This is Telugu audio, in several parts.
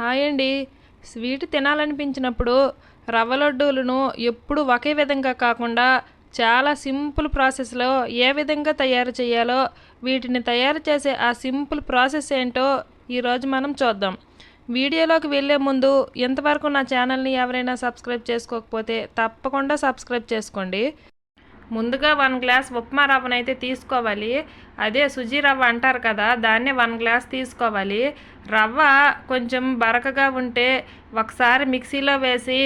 హాయ్ అండి. స్వీట్ తినాలనిపించినప్పుడు రవ్వ లడ్డూలను ఎప్పుడు ఒకే విధంగా కాకుండా చాలా సింపుల్ ప్రాసెస్లో ఏ విధంగా తయారు చేయాలో వీటిని తయారు చేసే ఆ సింపుల్ ప్రాసెస్ ఏంటో ఈరోజు మనం చూద్దాం. వీడియోలోకి వెళ్ళే ముందు ఇంతవరకు నా ఛానల్ని ఎవరైనా సబ్స్క్రైబ్ చేసుకోకపోతే తప్పకుండా సబ్స్క్రైబ్ చేసుకోండి. ముందుగా వన్ గ్లాస్ ఉప్మా రవ్వను అయితే తీసుకోవాలి. అదే సుజీ రవ్వ అంటారు కదా దాన్నే వన్ గ్లాస్ తీసుకోవాలి. రవ్వ కొంచెం బరకగా ఉంటే ఒకసారి మిక్సీలో వేసి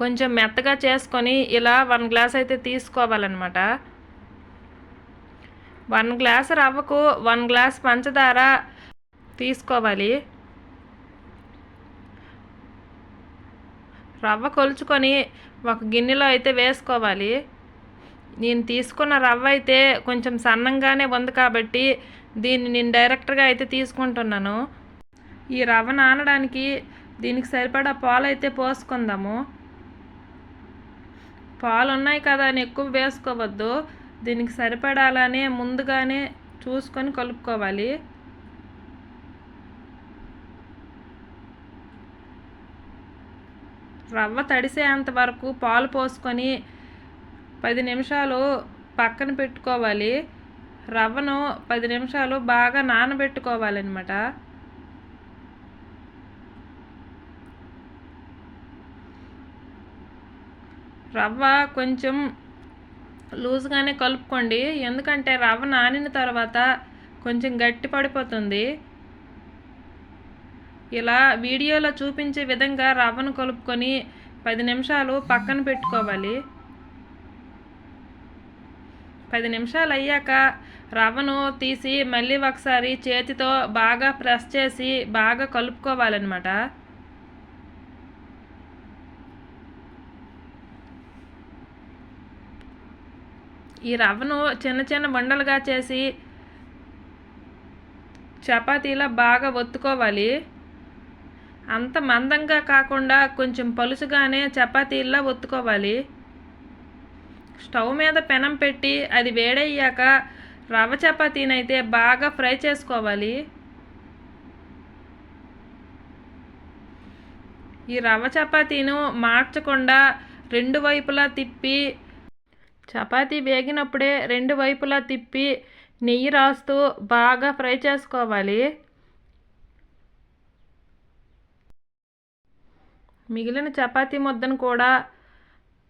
కొంచెం మెత్తగా చేసుకొని ఇలా వన్ గ్లాస్ అయితే తీసుకోవాలన్నమాట. వన్ గ్లాస్ రవ్వకు వన్ గ్లాస్ పంచదార తీసుకోవాలి. రవ్వ కొలుచుకొని ఒక గిన్నెలో అయితే వేసుకోవాలి. నేను తీసుకున్న రవ్వ అయితే కొంచెం సన్నంగానే ఉంది కాబట్టి దీన్ని నేను డైరెక్ట్గా అయితే తీసుకుంటున్నాను. ఈ రవ్వ నానడానికి దీనికి సరిపడా పాలు అయితే పోసుకుందాము. పాలు ఉన్నాయి కదా అని ఎక్కువ వేసుకోవద్దు. దీనికి సరిపడాలనే ముందుగానే చూసుకొని కలుపుకోవాలి. రవ్వ తడిసేంత వరకు పాలు పోసుకొని పది నిమిషాలు పక్కన పెట్టుకోవాలి. రవ్వను పది నిమిషాలు బాగా నానబెట్టుకోవాలన్నమాట. రవ్వ కొంచెం లూజ్గానే కలుపుకోండి. ఎందుకంటే రవ్వ నానిన తర్వాత కొంచెం గట్టి పడిపోతుంది. ఇలా వీడియోలో చూపించే విధంగా రవ్వను కలుపుకొని పది నిమిషాలు పక్కన పెట్టుకోవాలి. పది నిమిషాలు అయ్యాక రవ్వను తీసి మళ్ళీ ఒకసారి చేతితో బాగా ప్రెస్ చేసి బాగా కలుపుకోవాలన్నమాట. ఈ రవ్వను చిన్న చిన్న వండలుగా చేసి చపాతీలా బాగా ఒత్తుకోవాలి. అంత మందంగా కాకుండా కొంచెం పలుసుగానే చపాతీలా ఒత్తుకోవాలి. స్టవ్ మీద పెనం పెట్టి అది వేడయ్యాక రవ్వ చపాతీని అయితే బాగా ఫ్రై చేసుకోవాలి. ఈ రవ్వ చపాతీను మార్చకుండా రెండు వైపులా తిప్పి చపాతీ వేగినప్పుడే రెండు వైపులా తిప్పి నెయ్యి రాస్తూ బాగా ఫ్రై చేసుకోవాలి. మిగిలిన చపాతీ ముద్దను కూడా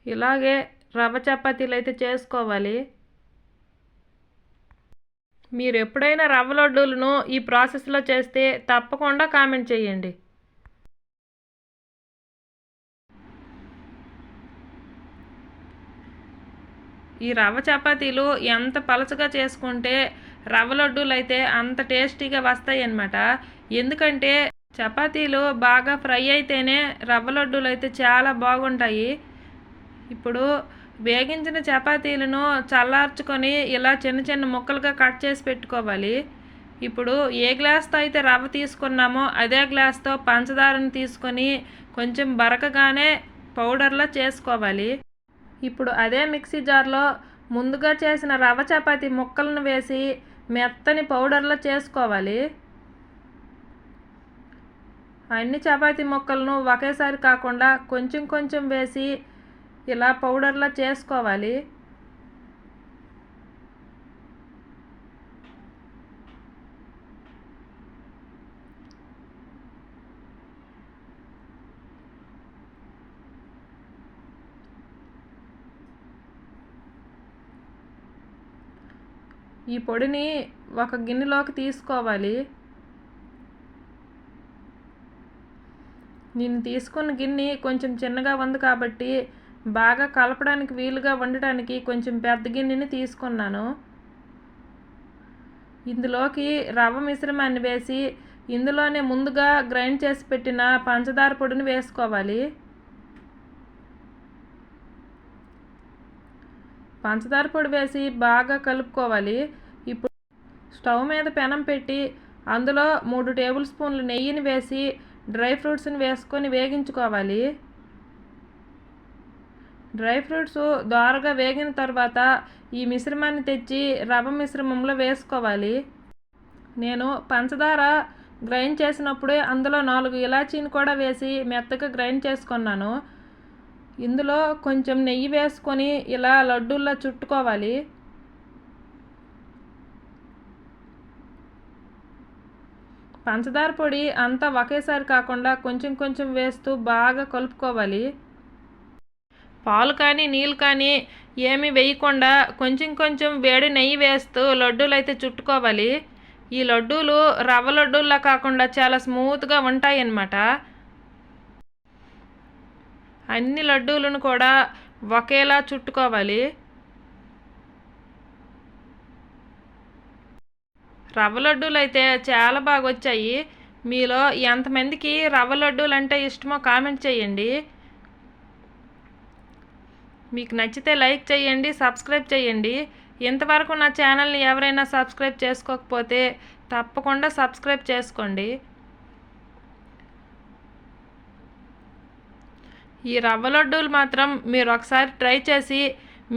ఇలాగే రవ్వ చపాతీలు అయితే చేసుకోవాలి. మీరు ఎప్పుడైనా రవ్వ లడ్డూలను ఈ ప్రాసెస్లో చేస్తే తప్పకుండా కామెంట్ చేయండి. ఈ రవ్వ చపాతీలు ఎంత పలచగా చేసుకుంటే రవ్వ లడ్డూలు అయితే అంత టేస్టీగా వస్తాయి అన్నమాట ఎందుకంటే చపాతీలు బాగా ఫ్రై అయితేనే రవ్వ లడ్డూలు అయితే చాలా బాగుంటాయి. ఇప్పుడు వేగించిన చపాతీలను చల్లార్చుకొని ఇలా చిన్న చిన్న ముక్కలుగా కట్ చేసి పెట్టుకోవాలి. ఇప్పుడు ఏ గ్లాస్తో అయితే రవ్వ తీసుకున్నామో అదే గ్లాస్తో పంచదారను తీసుకొని కొంచెం బరకగానే పౌడర్లా చేసుకోవాలి. ఇప్పుడు అదే మిక్సీ జార్లో ముందుగా చేసిన రవ్వ చపాతి ముక్కలను వేసి మెత్తని పౌడర్లా చేసుకోవాలి. అన్ని చపాతీ ముక్కలను ఒకేసారి కాకుండా కొంచెం కొంచెం వేసి ఇలా పౌడర్లా చేసుకోవాలి. ఈ పొడిని ఒక గిన్నెలోకి తీసుకోవాలి. నేను తీసుకున్న గిన్నె కొంచెం చిన్నగా ఉంది కాబట్టి బాగా కలపడానికి వీలుగా ఉండటానికి కొంచెం పెద్ద గిన్నెని తీసుకున్నాను. ఇందులోకి రవ్వ మిశ్రమాన్ని వేసి ఇందులోనే ముందుగా గ్రైండ్ చేసి పెట్టిన పంచదార పొడిని వేసుకోవాలి. పంచదార పొడి వేసి బాగా కలుపుకోవాలి. ఇప్పుడు స్టవ్ మీద పెనం పెట్టి అందులో మూడు టేబుల్ స్పూన్లు నెయ్యిని వేసి డ్రై ఫ్రూట్స్ని వేసుకొని వేగించుకోవాలి. డ్రై ఫ్రూట్స్ దోరగా వేగిన తర్వాత ఈ మిశ్రమాన్ని తెచ్చి రవ్వ మిశ్రమంలో వేసుకోవాలి. నేను పంచదార గ్రైండ్ చేసినప్పుడే అందులో నాలుగు ఇలాచీని కూడా వేసి మెత్తగా గ్రైండ్ చేసుకున్నాను. ఇందులో కొంచెం నెయ్యి వేసుకొని ఇలా లడ్డూల్లో చుట్టుకోవాలి. పంచదార పొడి అంతా ఒకేసారి కాకుండా కొంచెం కొంచెం వేస్తూ బాగా కలుపుకోవాలి. పాలు కానీ నీళ్ళు కానీ ఏమి వేయకుండా కొంచెం కొంచెం వేడి నెయ్యి వేస్తూ లడ్డూలు అయితే చుట్టుకోవాలి. ఈ లడ్డూలు రవ్వ లడ్డూల్లా కాకుండా చాలా స్మూత్గా ఉంటాయన్నమాట. అన్ని లడ్డూలను కూడా ఒకేలా చుట్టుకోవాలి. రవ్వ లడ్డూలు అయితే చాలా బాగా వచ్చాయి మీలో ఎంతమందికి రవ్వ లడ్డూలు అంటే ఇష్టమో కామెంట్ చేయండి. మీకు నచ్చితే లైక్ చేయండి సబ్స్క్రైబ్ చేయండి. ఇంతవరకు నా ఛానల్ని ఎవరైనా సబ్స్క్రైబ్ చేసుకోకపోతే తప్పకుండా సబ్స్క్రైబ్ చేసుకోండి. ఈ రవ్వ లడ్డూలు మాత్రం మీరు ఒకసారి ట్రై చేసి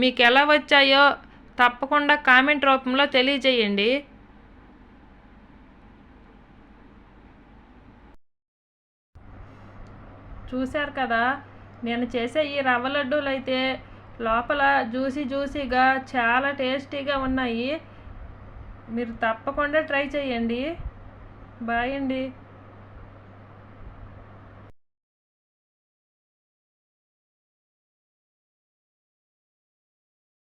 మీకు ఎలా వచ్చాయో తప్పకుండా కామెంట్ రూపంలో తెలియజేయండి. చూశారు కదా నేను చేసే ఈ రవ్వ లడ్డూలు అయితే లోపల జ్యూసీ జ్యూసీగా చాలా టేస్టీగా ఉన్నాయి. మీరు తప్పకుండా ట్రై చేయండి. బాయ్ అండి.